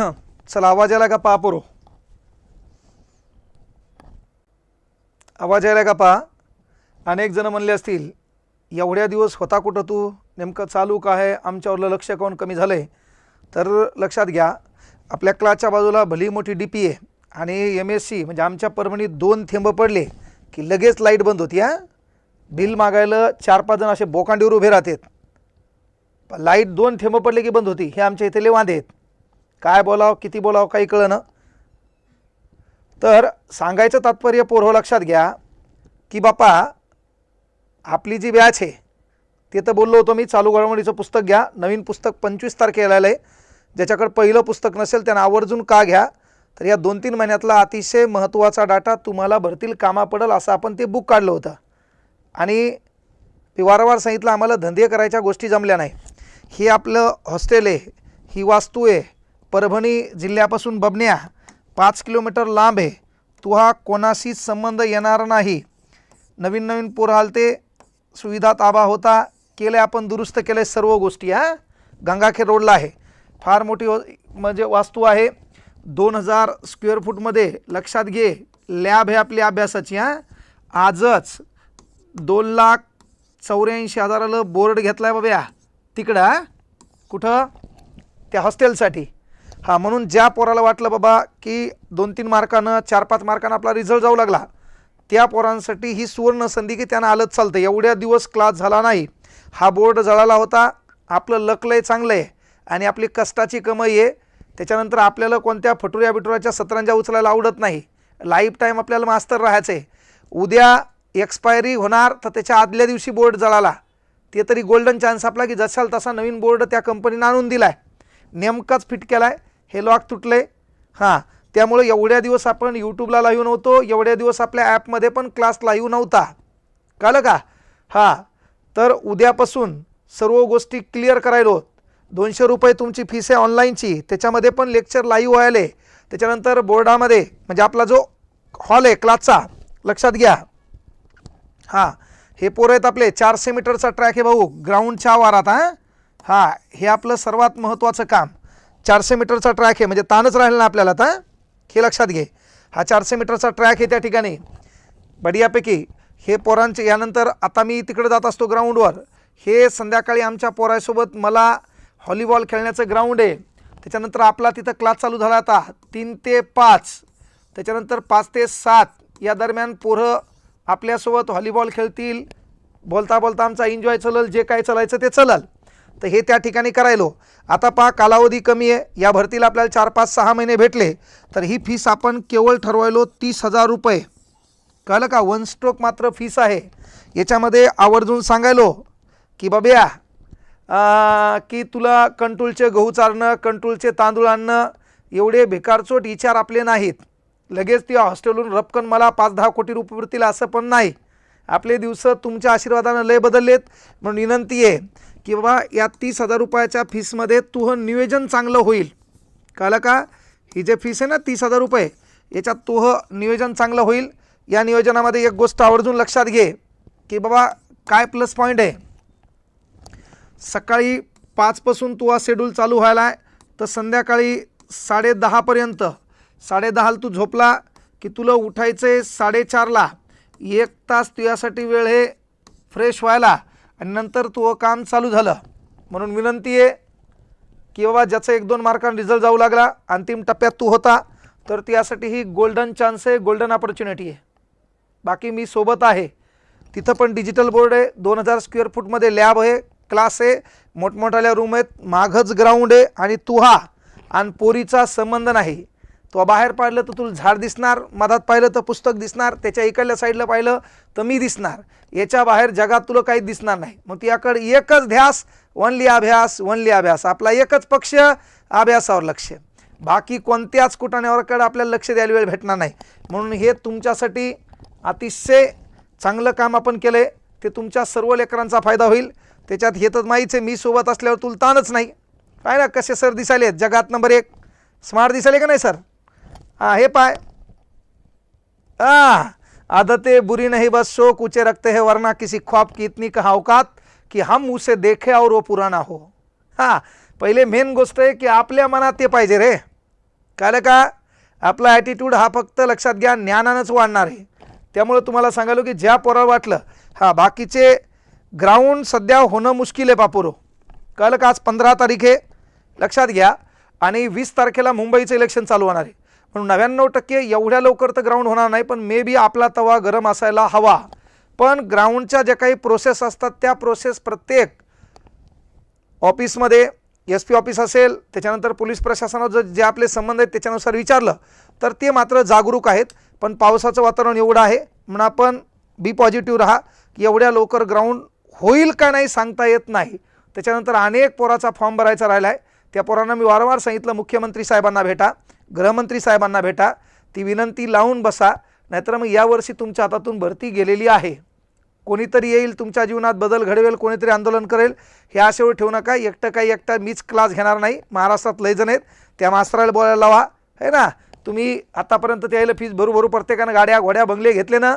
चला आवाज यायला का? पहा पोरो. आवाज यायला का? पहा. अनेक जण म्हणले असतील एवढ्या दिवस होता कुठं तू? नेमकं चालू का आहे? आमच्यावरलं लक्ष काऊन कमी झालं आहे तर लक्षात घ्या आपल्या क्लासच्या बाजूला भली मोठी डी पी आहे आणि एम एस सी म्हणजे आमच्या परभणीत दोन थेंब पडले की लगेच लाइट बंद होती हां. बिल मागायला चार पाच जण असे बोकांडीवर उभे राहतात. लाइट दोन थेंब पडले की बंद होती हे आमच्या इथे वांदे आहेत. काय बोलावं किती बोलावं काही कळणं तर सांगायचं तात्पर्य पोरहो लक्षात घ्या की बापा आपली जी बॅच आहे ते तर बोललो होतो मी चालू घडामोडीचं पुस्तक घ्या. नवीन पुस्तक पंचवीस तारखेला आलं आहे. ज्याच्याकडे पहिलं पुस्तक नसेल त्यांना आवर्जून का घ्या? तर या दोन तीन महिन्यातला अतिशय महत्त्वाचा डाटा तुम्हाला भरतील कामा पडेल असं आपण ते बुक काढलं होतं. आणि ते वारंवार सांगितलं आम्हाला धंदे करायच्या गोष्टी जमल्या नाही. हे आपलं हॉस्टेल आहे ही वास्तू आहे परभणी जिल्ह्यापासून बबन्या पाच किलोमीटर लांब आहे. तू हा कोणाशीच संबंध येणार नाही. नवीन नवीन पूर आलते सुविधा ताबा होता केले आपण दुरुस्त केले सर्व गोष्टी हां? गंगाखेड रोडला आहे. फार मोठी हो म्हणजे वास्तू आहे. दोन हजार स्क्वेअर फूटमध्ये लक्षात घे लॅब आहे आपली अभ्यासाची हां? आजच दोन लाख चौऱ्याऐंशी हजाराला बोर्ड घेतला आहे बाब्या. तिकडं कुठं? त्या हॉस्टेलसाठी. म्हणून ज्या पोराला वाटलं बाबा की दोन तीन मार्कानं चार पाच मार्कानं आपला रिझल्ट जाऊ लागला त्या पोरांसाठी ही सुवर्ण संधी की त्यांना आलंच चालतं एवढ्या दिवस क्लास झाला नाही. हा बोर्ड जळाला होता. आपलं लकलंय चांगलं आहे आणि आपली कष्टाची कमाई आहे. त्याच्यानंतर आपल्याला कोणत्या फटुऱ्या बिटुऱ्याच्या सतरंजा उचलायला आवडत नाही. लाईफ टाईम आपल्याला मास्तर राहायचं आहे उद्या एक्सपायरी होणार तर त्याच्या आदल्या दिवशी बोर्ड जळाला. ते तरी गोल्डन चान्स आपला की जसाल तसा नवीन बोर्ड त्या कंपनीनं आणून दिला आहे नेमकाच फिट केला आहे हे लॉक तुटले. हां त्यामुळे एवढ्या दिवस आपण यूट्यूबला लाईव्ह नव्हतो एवढ्या दिवस आपल्या ॲपमध्ये पण क्लास लाईव्ह नव्हता. कळलं का? हां तर उद्यापासून सर्व गोष्टी क्लिअर करायलो. दोनशे रुपये तुमची फीस आहे ऑनलाईनची त्याच्यामध्ये पण लेक्चर लाईव्ह व्हायले. त्याच्यानंतर बोर्डामध्ये म्हणजे आपला जो हॉल आहे क्लासचा लक्षात घ्या. हां हे पोरं आहेत आपले चारशे मीटरचा ट्रॅक आहे भाऊ ग्राउंडच्या आवारात हां. हां हे आपलं सर्वात महत्त्वाचं काम. चारशे मीटरचा ट्रॅक आहे म्हणजे ताणच राहिला ना आपल्याला आता. हे लक्षात घे. हा चारशे मीटरचा ट्रॅक आहे त्या ठिकाणी. बढियापैकी हे पोरांचे यानंतर आता मी तिकडे जात असतो ग्राउंडवर. हे संध्याकाळी आमच्या पोरासोबत मला हॉलीबॉल खेळण्याचं ग्राउंड आहे. त्याच्यानंतर आपला तिथं क्लास चालू झाला आता तीन ते पाच. त्याच्यानंतर पाच ते सात. या दरम्यान पोरं आपल्यासोबत हॉलीबॉल खेळतील. बोलता बोलता आमचा एन्जॉय चलल जे काय चालायचं ते चलल. तर हे त्या ठिकाणी करायलो. आता पहा कालावधी कमी आहे. या भरतीला आपल्याला चार पाच सहा महिने भेटले. तर ही फीस आपण केवळ ठरवायलो तीस हजार रुपये. कळलं का? वन स्ट्रोक मात्र फीस आहे. याच्यामध्ये आवर्जून सांगायलो की बाब्या की तुला कंट्रोलचे गहू चारणं कंट्रोलचे तांदूळ आणणं एवढे बेकारचोट विचार आपले नाहीत. लगेच ती हॉस्टेलवरून रपकन मला पाच दहा कोटी रुपये भरतील असं पण नाही. आपले दिवस तुमच्या आशीर्वादानं लय बदललेत. म्हणून विनंती आहे की बाबा या तीस हजार रुपयाच्या फीसमध्ये तुहं नियोजन चांगलं होईल. कळलं का? ही जे फीस आहे ना तीस हजार रुपये याच्यात तुहं नियोजन चांगलं होईल. या नियोजनामध्ये एक गोष्ट आवर्जून लक्षात घे की बाबा काय प्लस पॉईंट आहे? सकाळी पाचपासून तू हा शेड्यूल चालू व्हायला आहे तर संध्याकाळी साडे दहापर्यंत साडेदहाला तू झोपला की तुला उठायचं आहे साडेचारला एक तास तुझ्यासाठी वेळ हे फ्रेश व्हायला. आणि नंतर तू काम चालू झालं. म्हणून विनंती आहे की बाबा ज्याचा एक दोन मार्कांनी रिझल्ट जाऊ लागला अंतिम टप्प्यात तू होता तर त्यासाठी ही गोल्डन चान्स आहे गोल्डन ऑपॉर्च्युनिटी आहे. बाकी मी सोबत आहे. तिथं पण डिजिटल बोर्ड आहे दोन हजार स्क्वेअर फूटमध्ये लॅब आहे क्लास आहे मोठमोठ्याल्या रूम आहेत मागच ग्राउंड आहे आणि तुहा आणि पोरीचा संबंध नाही. तो बाहेर पाहिलं तर तुला झाड दिसणार मधात पाहिलं तर पुस्तक दिसणार त्याच्या इकडल्या साईडला पाहिलं तर मी दिसणार. याच्या बाहेर जगात तुला काही दिसणार नाही. मग त्याकडे एकच ध्यास वनली अभ्यास वनली अभ्यास. आपला एकच पक्ष अभ्यासावर लक्ष. बाकी कोणत्याच कुटाण्यावरकडे आपल्याला लक्ष द्यायला वेळ भेटणार नाही. म्हणून हे तुमच्यासाठी अतिशय चांगलं काम आपण केलं आहे ते तुमच्या सर्व लेकरांचा फायदा होईल. त्याच्यात हे तर माहीच आहे मी सोबत असल्यावर तुला ताणच नाही. काय ना कसे सर दिसायले जगात नंबर एक. स्मार्ट दिसायले का नाही सर हां हे पाय. हाँ आदतें बुरी नहीं बस शोक उचे रखते हैं वरना किसी ख्वाब की इतनी का औकात की हम उसे देखे और वो पुराना हो। हां पहिले मेन गोष्ट आहे की आपल्या मनात ते पाहिजे रे. काय का? आपला ॲटिट्यूड हा फक्त लक्षात घ्या ज्ञानानंच वाढणार आहे. त्यामुळं तुम्हाला सांगालो की ज्या पोराला वाटलं हा बाकीचे ग्राउंड सध्या होणं मुश्किल आहे बापुरो. कळलं का? आज पंधरा तारीख आहे लक्षात घ्या. आणि वीस तारखेला मुंबईचं इलेक्शन चालू होणार आहे. म्हणून नव्याण्णव टक्के एवढ्या लवकर तर ग्राउंड होणार नाही पण मे बी आपला तवा गरम असायला हवा. पण ग्राउंडच्या ज्या काही प्रोसेस असतात त्या प्रोसेस प्रत्येक ऑफिसमध्ये एस पी ऑफिस असेल त्याच्यानंतर पोलीस प्रशासनावर जर जे आपले संबंध आहेत त्याच्यानुसार विचारलं तर ते मात्र जागरूक आहेत. पण पावसाचं वातावरण एवढं आहे म्हणून आपण बी पॉझिटिव्ह राहा की एवढ्या लवकर ग्राउंड होईल का नाही सांगता येत नाही. त्याच्यानंतर अनेक पोराचा फॉर्म भरायचा राहिला आहे त्या पोरांना मी वारंवार सांगितलं मुख्यमंत्री साहेबांना भेटा. गृहमंत्री साहेबांना भेटा. ती विनंती लावून बसा. नाहीतर मग यावर्षी तुमच्या हातातून भरती गेलेली आहे. कोणीतरी येईल तुमच्या जीवनात बदल घडवेल कोणीतरी आंदोलन करेल हे आशेवर ठेवू नका. एकटं काही एकटा मीच क्लास घेणार नाही. महाराष्ट्रात लय जण आहेत. त्या मास्तराला बोलायला लावा. है ना? तुम्ही आतापर्यंत त्याला फीज भरू भरू प्रत्येकानं गाड्या घोड्या बंगले घेतले ना?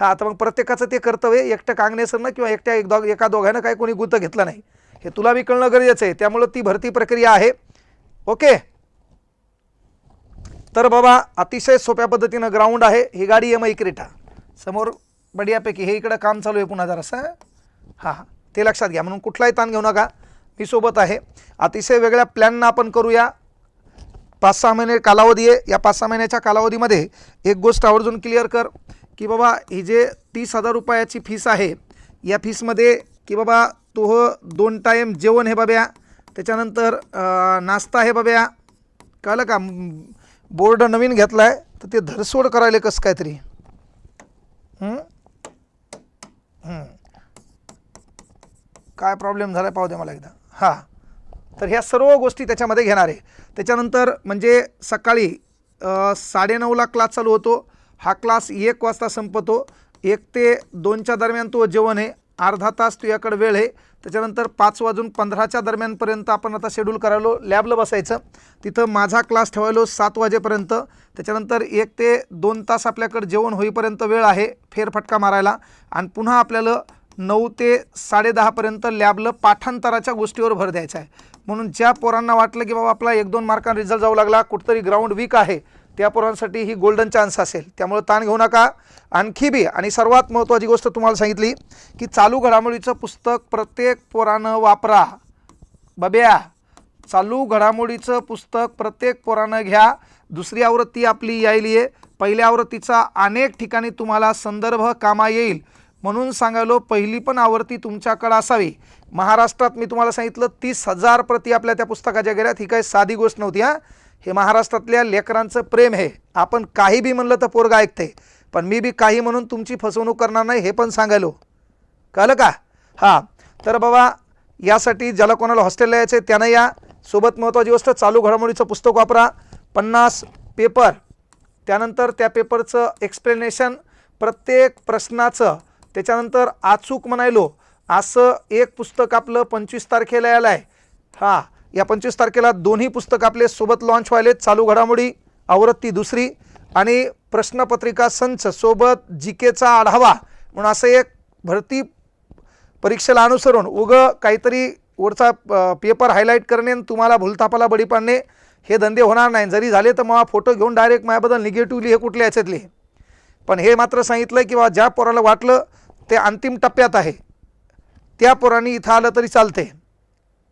हा आता मग प्रत्येकाचं ते कर्तव्य एकटं कांगणेसरनं किंवा एकट्या एक दोघ एका दोघांनं काही कोणी गुत घेतलं नाही. हे तुला बी कळणं गरजेचं आहे. त्यामुळं ती भरती प्रक्रिया आहे. ओके? तर बाबा अतिशय सोप्या पद्धतीनं ग्राउंड आहे. ही गाडी एम आय क्रेटा. समोर बढियापैकी हे इकडं काम चालू आहे पुन्हा जरासं. हां हां. ते लक्षात घ्या. म्हणून कुठलाही ताण घेऊ नका. मी सोबत आहे. अतिशय वेगळ्या प्लॅननं आपण करूया. पाच सहा महिने कालावधी आहे. या पाच सहा महिन्याच्या कालावधीमध्ये एक गोष्ट आवर्जून क्लिअर कर की बाबा ही जे तीस हजार रुपयाची फीस आहे या फीसमध्ये की बाबा तो हो दोन टाईम जेवण हे बाब्या त्याच्यानंतर नाश्ता हे बाब्या कळलं का? बोर्ड नवीन घेतला आहे तर ते धरसोड करायला कसं काहीतरी? काय प्रॉब्लेम झाला पाहू द्या मला एकदा. हां. तर ह्या सर्व गोष्टी त्याच्यामध्ये घेणार. आहे त्याच्यानंतर म्हणजे सकाळी साडेनऊला क्लास चालू होतो. हा क्लास एक वाजता संपतो. एक ते दोनच्या दरम्यान तो जेवण आहे. अर्धा तास तुझ्याकडे वेळ आहे. त्याच्यानंतर पाच वाजून पंधराच्या दरम्यानपर्यंत आपण आता शेड्यूल करायलो लॅबला बसायचं. तिथं माझा क्लास ठेवायलो सात वाजेपर्यंत. त्याच्यानंतर एक ते दोन तास आपल्याकडे जेवण होईपर्यंत वेळ आहे फेरफटका मारायला. आणि पुन्हा आपल्याला नऊ ते साडेदहापर्यंत लॅबला पाठांतराच्या गोष्टीवर भर द्यायचा आहे. म्हणून ज्या पोरांना वाटलं की बाबा आपला एक दोन मार्कांना रिझल्ट जाऊ लागला कुठंतरी ग्राउंड वीक आहे त्या पोरांसाठी ही गोल्डन चान्स असेल. त्यामुळे ताण घेऊ नका. आणखी बी आणि सर्वात महत्त्वाची गोष्ट तुम्हाला सांगितली की चालू घडामोडीचं पुस्तक प्रत्येक पोरानं वापरा. बब्या चालू घडामोडीचं पुस्तक प्रत्येक पोरानं घ्या. दुसरी आवृत्ती आपली यायली आहे. पहिल्या आवृत्तीचा अनेक ठिकाणी तुम्हाला संदर्भ कामा येईल. म्हणून सांगायलो पहिली पण आवृत्ती तुमच्याकडं असावी. महाराष्ट्रात मी तुम्हाला सांगितलं तीस हजार प्रती आपल्या त्या पुस्तकाच्या गेल्यात. ही काही साधी गोष्ट नव्हती हां. हे महाराष्ट्रातल्या लेकरांचं प्रेम आहे. आपण काही बी म्हणलं तर पोरगा ऐकते. पण मी बी काही म्हणून तुमची फसवणूक करणार नाही हे पण सांगायलो. कळलं का? हां. तर बाबा यासाठी ज्याला कोणाला हॉस्टेलला यायचं आहे त्यानं या. सोबत महत्त्वाची गोष्ट चालू घडामोडीचं पुस्तक वापरा. पन्नास पेपर. त्यानंतर त्या पेपरचं एक्सप्लेनेशन प्रत्येक प्रश्नाचं. त्याच्यानंतर अचूक म्हणायलो असं एक पुस्तक आपलं पंचवीस तारखेला यायला आहे हां. या पंचवीस तारखेला दोन्ही पुस्तकं आपले सोबत लॉन्च व्हायले चालू घडामोडी आवृत्ती दुसरी आणि प्रश्नपत्रिका संच सोबत जी केचा आढावा. म्हणून असं एक भरती परीक्षेला अनुसरून उगं काहीतरी वरचा पेपर हायलाईट करणे आणि तुम्हाला भूलतापाला बळी पाडणे हे धंदे होणार नाही. जरी झाले तर मग फोटो घेऊन डायरेक्ट माझ्याबद्दल निगेटिव्हली हे कुठल्या याच्यातले पण हे मात्र सांगितलं की बा ज्या पोराला वाटलं ते अंतिम टप्प्यात आहे. त्या पोरांनी इथं आलं तरी चालते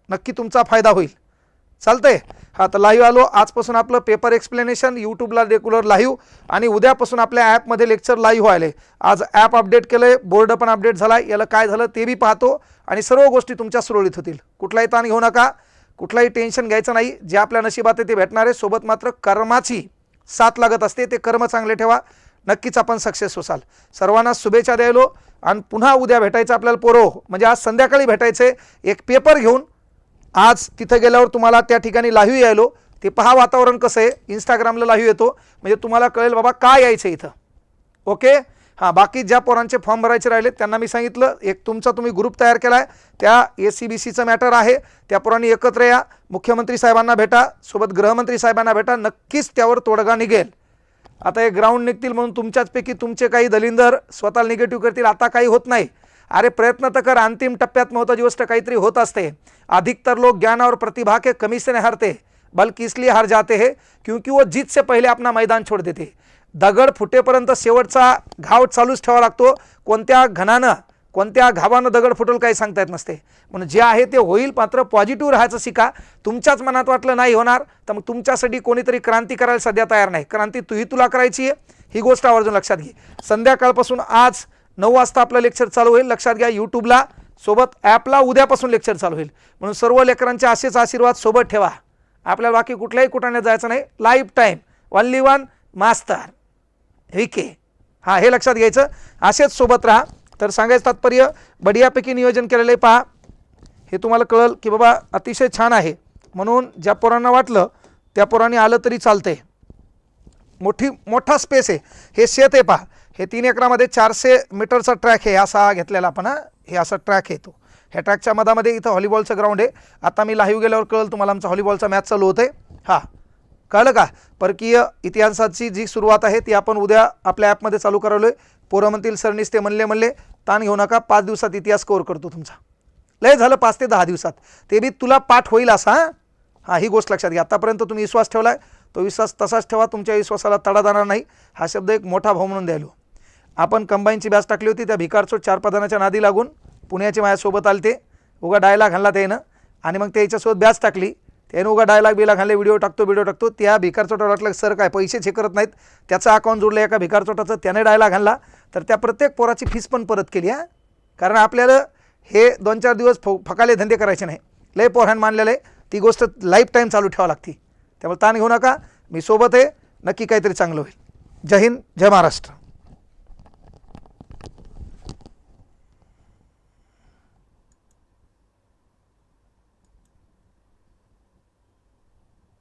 नक्की तुमचा फायदा होईल. चालतंय. हा तर लाईव्ह आलो. आजपासून आपलं पेपर एक्सप्लेनेशन यूट्यूबला रेग्युलर लाईव्ह आणि उद्यापासून आपल्या ॲपमध्ये लेक्चर लाईव्ह व्हायले. आज ॲप अपडेट केलं आहे बोर्ड पण अपडेट झाला याला काय झालं ते बी पाहतो. आणि सर्व गोष्टी तुमच्या सुरळीत होतील. कुठलाही ताण घेऊ नका. कुठलाही टेन्शन घ्यायचं नाही. जे आपल्या नशिबात आहे ते भेटणार. आहे सोबत मात्र कर्माची साथ लागत असते. ते कर्म चांगले ठेवा. नक्कीच आपण सक्सेस होसाल. सर्वांना शुभेच्छा द्यायलो. आणि पुन्हा उद्या भेटायचं आपल्याला पोरो. म्हणजे आज संध्याकाळी भेटायचे एक पेपर घेऊन आज तिथं गेल्यावर तुम्हाला त्या ठिकाणी लाईव्ह यायलो. ते पहा वातावरण कसं आहे. इंस्टाग्रामला लाईव्ह येतो. म्हणजे तुम्हाला कळेल बाबा काय यायचं इथं. ओके हां बाकी ज्या पोरांचे फॉर्म भरायचे राहिले त्यांना मी सांगितलं. एक तुमचा तुम्ही ग्रुप तयार केला आहे त्या ए सी बी सीचं मॅटर आहे. त्या पोरांनी एकत्र या. मुख्यमंत्री साहेबांना भेटा. सोबत गृहमंत्री साहेबांना भेटा. नक्कीच त्यावर तोडगा निघेल. आता हे ग्राउंड निघतील म्हणून तुमच्याचपैकी तुमचे काही दलिंदर स्वतःला निगेटिव्ह करतील. आता काही होत नाही. अरे प्रयत्न तर कर अंतिम टप्प्यात महत्त्वाची गोष्ट काहीतरी होत असते. अधिकतर लोक ज्ञान और प्रतिभा के कमी से नहीं हरते बल्कि इसलिए हार जाते हैं क्योंकि वो जीत से पहिले आपला मैदान छोड देते. दगड फुटेपर्यंत शेवटचा घाव चालूच ठेवावा लागतो. कोणत्या घणानं कोणत्या घावानं दगड फुटल काही सांगता येत नसते. म्हणून जे आहे ते होईल मात्र पॉझिटिव्ह राहायचं शिका. तुमच्याच मनात वाटलं नाही होणार तर मग तुमच्यासाठी कोणीतरी क्रांती करायला सध्या तयार नाही. क्रांती तुही तुला करायची आहे ही गोष्ट आवर्जून लक्षात घे. संध्याकाळपासून आज नऊ वाजता आपलं लेक्चर चालू होईल. लक्षात घ्या यूट्यूबला सोबत ॲपला उद्यापासून लेक्चर चालू होईल. म्हणून सर्व लेकरांचे असेच आशीर्वाद सोबत ठेवा. आपल्याला बाकी कुठल्याही कुठाने जायचं नाही. लाईफ टाईम वनली वन मास्तर विके हां हे लक्षात घ्यायचं. असेच सोबत राहा. तर सांगायचं तात्पर्य बढियापैकी नियोजन केलेलं आहे पहा. हे तुम्हाला कळल की बाबा अतिशय छान आहे. म्हणून ज्या पोरांना वाटलं त्या पोरांनी आलं तरी चालतंय. मोठी मोठा स्पेस आहे. हे शेत आहे पहा. हे तीन एकरामध्ये चारशे मीटरचा ट्रॅक आहे असा घेतलेला आपण हे. असा ट्रॅक आहे तो. ह्या ट्रॅकच्या मधामध्ये इथं हॉलीबॉलचं ग्राउंड आहे. आता मी लाईव्ह गेल्यावर कळलं तुम्हाला आमचा हॉलीबॉलचा मॅच चालू होतं आहे हां. कळलं का? परकीय इतिहासाची जी सुरुवात आहे ती आपण उद्या आपल्या ॲपमध्ये चालू करावलो आहे पोरं म्हणतील सरनीस ते म्हणले म्हणले ताण घेऊ नका पाच दिवसात इतिहास कव्हर करतो तुमचा. लय झालं पाच ते दहा दिवसात. ते बी तुला पाठ होईल असा हां. हां ही गोष्ट लक्षात घ्या. आत्तापर्यंत तुम्ही विश्वास ठेवला आहे तो विश्वास तसाच ठेवा तुमच्या विश्वासाला तडा जाणार नाही. हा शब्द एक मोठा भाव म्हणून द्यायलो. आपण कंबाईनची बॅच टाकली होती त्या भिकारचोट चार पदानाच्या नादी लागून पुण्याचे माझ्यासोबत आले ते उगा डायलॉग घालला त्यानं. आणि मग त्याच्यासोबत बॅच टाकली. त्यानं उगा डायलॉग बिलाग घालले व्हिडिओ टाकतो व्हिडिओ टाकतो. त्या भिकारचोटावर वाटलं सर काय पैसे हे करत नाहीत. त्याचं अकाउंट जोडलं एका भिकारचोटाचं त्याने डायलॉग घालला तर त्या प्रत्येक पोराची फीस पण परत केली हां. कारण आपल्याला हे दोन चार दिवस फ फकाले धंदे करायचे नाही. लय पोरान मानलेलं आहे. ती गोष्ट लाईफ टाईम चालू ठेवावं लागते. त्यामुळे ताण घेऊ नका. मी सोबत आहे. नक्की काहीतरी चांगलं होईल. जय हिंद जय महाराष्ट्र.